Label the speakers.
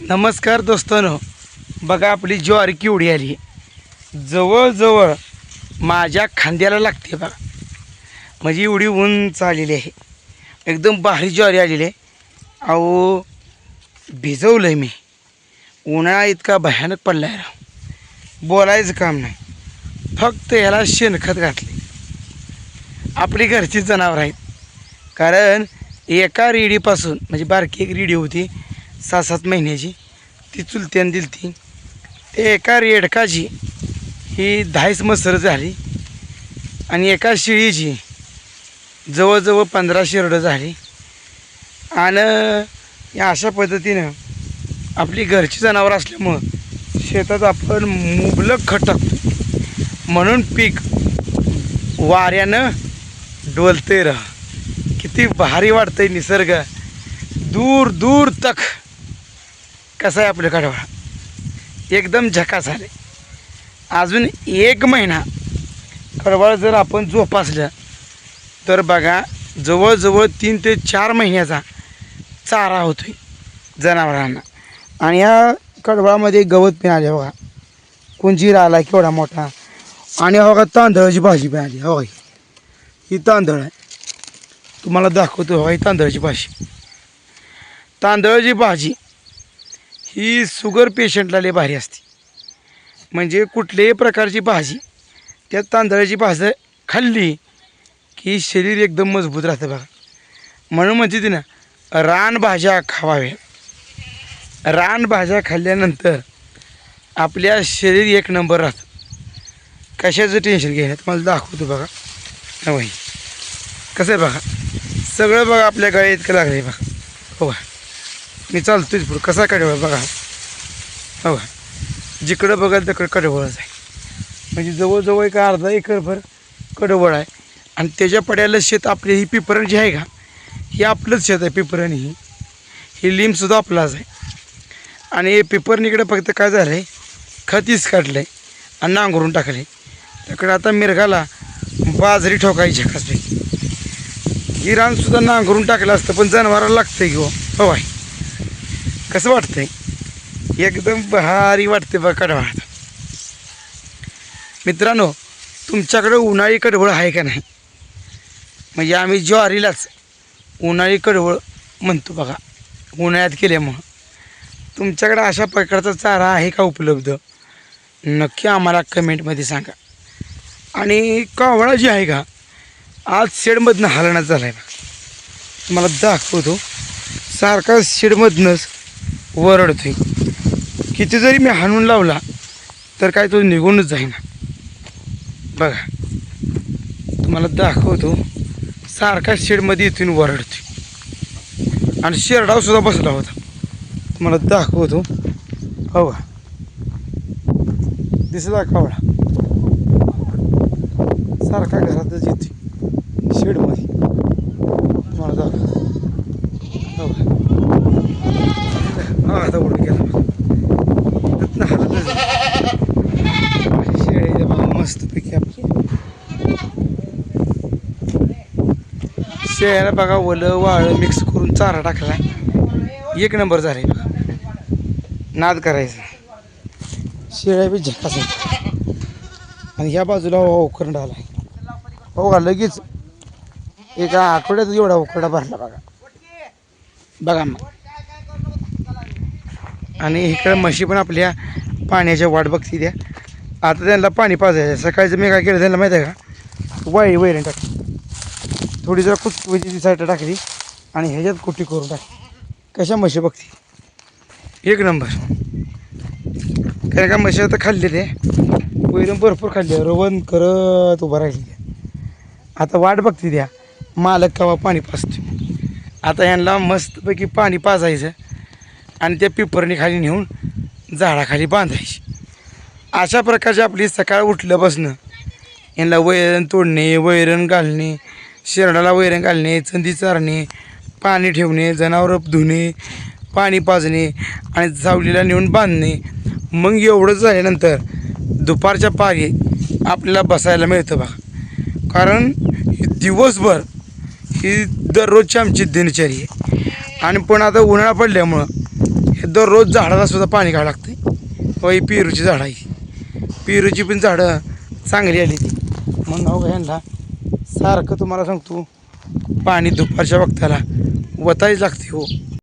Speaker 1: नमस्कार दोस्तांनो बघा आपली ज्वारी केवढी आली. जवळजवळ माझ्या खांद्याला लागते बघा. म्हणजे एवढी उंच आलेली आहे. एकदम भारी ज्वारी आलेली आहे. अहो भिजवलं आहे मी. उन्हाळा इतका भयानक पडला आहे राव बोलायचं काम नाही. फक्त याला शेणखत घातले आपली घरची जनावर आहेत. कारण एका रेडीपासून म्हणजे बारकी एक रेडी होती सहा सात महिन्याची. ती चुलत्यानं दिली ती ते एका रेडकाची. ही दहाच मसर झाली. आणि एका शिळीची. जवळजवळ पंधरा शिरडं झाली. आणि या अशा पद्धतीनं आपली घरची जनावरं असल्यामुळं शेतात आपण मुबलक खत टाकतो म्हणून पीक वाऱ्यानं डोलते राह किती भारी वाटतंय निसर्ग. दूर दूर तक. कसं आहे आपलं कडवळा एकदम झका झाले. अजून एक महिना. कडवळ जर आपण जोपासलं तर बघा जवळजवळ तीन ते चार महिन्याचा चारा होतोय जनावरांना. आणि ह्या कडवळामध्ये गवत पण आले बघा. कुंजीर आला केवढा मोठा. आणि बघा तांदळाची भाजी पण आली. हो ही तांदळ आहे. तुम्हाला दाखवतो. हो ही तांदळाची भाजी. तांदळाची भाजी ही शुगर पेशंटला लय भारी असते. म्हणजे कुठल्याही प्रकारची भाजी त्या तांदळाची भाजी खाल्ली की शरीर एकदम मजबूत राहतं बघा. म्हणून म्हणते ती ना रानभाज्या खावाव्या. रानभाज्या खाल्ल्यानंतर आपल्या शरीर एक नंबर राहतं. कशाचं टेन्शन घेण्यात मला दाखवतो बघा. नवाई कसं आहे बघा? सगळं बघा आपल्या गळ्या इतकं लागलं आहे बघा. हो बघा. मी चालतोच पुढं. कसा कडवळ बघा. हो जिकडं बघाल तिकडं कडवळच आहे. म्हणजे जवळजवळ एक अर्धा एकरभर कडवळ आहे. आणि त्याच्या पड्याला शेत आपली ही पिपरण जी आहे का ही आपलंच शेत आहे पिपरण ही. ही लिंबसुद्धा आपलाच आहे. आणि पिपरणीकडे फक्त काय झालं आहे खतीच काढलं आहे आणि नांगरून टाकलं आहे त्याकडे आता मिरगाला बाजरी ठोकायची झकासपैकी ही रानसुद्धा नांगरून टाकलं असतं पण जनावराला लागतं की हो. हो बाई. कसं वाटतंय? एकदम भारी वाटते बघ कडवळ मित्रांनो तुमच्याकडे उन्हाळी कडवळ आहे का नाही? म्हणजे आम्ही ज्वारीलाच उन्हाळी कडवळ म्हणतो बघा. उन्हाळ्यात केल्यामुळं तुमच्याकडे अशा प्रकारचा चारा आहे का उपलब्ध? नक्की आम्हाला कमेंटमध्ये सांगा. आणि कावळा जी आहे का आज शेडमधनं हलणं झाला आहे बघा. तुम्हाला दाखवतो. सारखा शेडमधनंच वरडतोय. किती जरी मी हाणून लावला तर काय तो निघूनच जाईना. बघा तुम्हाला दाखवतो सारखा शेडमध्ये इथून वरडतोय. आणि शेरडाव सुद्धा बसला होता. तुम्हाला दाखवतो. हो का दिसला कावळा. सारखा घरातच येते शेडमध्ये तुम्हाला दाखवतो हो का हा आता उडून गेला तिथनं हालतच नाही. माझी शेळी इथं बघा मस्तपैकी आपली शेळ्याला बघा ओलं वाळं मिक्स करून चारा टाकला एक नंबर झाला आहे नाद करायचा. शेळ्या बी झकास आणि ह्या बाजूला उकरंड आला हो का लगेच एका आठवड्यात एवढा उखरडा भरला बघा. बघा मग. आणि इकडं म्हशी पण आपल्या पाण्याच्या वाट बघती द्या. आता त्यांना पाणी पाजायचं सकाळचं मी काय केलं त्यांना माहिती आहे का? वाई वैरण टाकली. थोडी जरा कुचकुची साईड टाकली आणि ह्याच्यात कुटी करून टाकली. कशा म्हशी बघती? एक नंबर. कारण का म्हशी आता खाल्लेले वैरण भरपूर खाल्ले रवण करत उभं राहिली आता वाट बघते द्या. मालक कवा पाणी पाजतो आता यांना मस्तपैकी पाणी पाजायचं आणि त्या पिपरणी खाली नेऊन झाडाखाली बांधायची. अशा प्रकारची आपली सकाळ उठल्यापासनं यांना वैरण तोडणे वैरण घालणे शेरडाला वैरण घालणे चंदी चारणे पाणी ठेवणे जनावरं धुणे पाणी पाजणे आणि सावलीला नेऊन बांधणे. मग एवढं झाल्यानंतर दुपारच्या पारी आपल्याला बसायला मिळतं बघा. कारण दिवसभर ही दररोजची आमची दिनचर्या आहे. आणि पण आता उन्हाळा पडल्यामुळं हे दररोज झाडाला सुद्धा पाणी घालावं लागतं व हो, ही पेरूची झाडं आहे. पेरूची पण झाडं चांगली आली ती म्हणून हो ह्यांना सारखं तुम्हाला सांगतो पाणी दुपारच्या वक्ताला वतायच लागते हो.